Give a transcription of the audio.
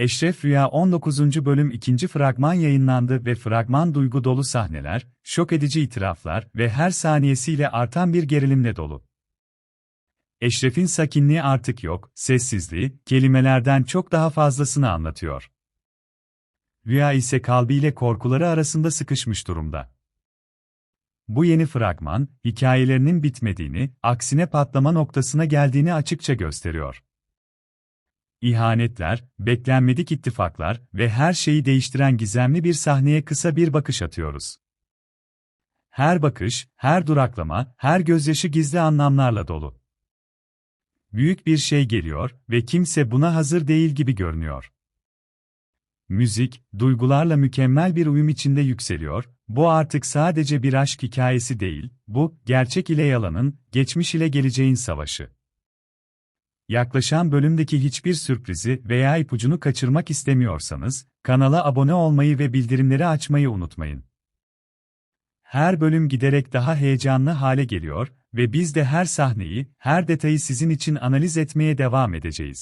Eşref Rüya 19. bölüm 2. fragman yayınlandı ve fragman duygu dolu sahneler, şok edici itiraflar ve her saniyesiyle artan bir gerilimle dolu. Eşref'in sakinliği artık yok, sessizliği, kelimelerden çok daha fazlasını anlatıyor. Rüya ise kalbiyle korkuları arasında sıkışmış durumda. Bu yeni fragman, hikayelerinin bitmediğini, aksine patlama noktasına geldiğini açıkça gösteriyor. İhanetler, beklenmedik ittifaklar ve her şeyi değiştiren gizemli bir sahneye kısa bir bakış atıyoruz. Her bakış, her duraklama, her gözyaşı gizli anlamlarla dolu. Büyük bir şey geliyor ve kimse buna hazır değil gibi görünüyor. Müzik, duygularla mükemmel bir uyum içinde yükseliyor, bu artık sadece bir aşk hikayesi değil, bu, gerçek ile yalanın, geçmiş ile geleceğin savaşı. Yaklaşan bölümdeki hiçbir sürprizi veya ipucunu kaçırmak istemiyorsanız, kanala abone olmayı ve bildirimleri açmayı unutmayın. Her bölüm giderek daha heyecanlı hale geliyor ve biz de her sahneyi, her detayı sizin için analiz etmeye devam edeceğiz.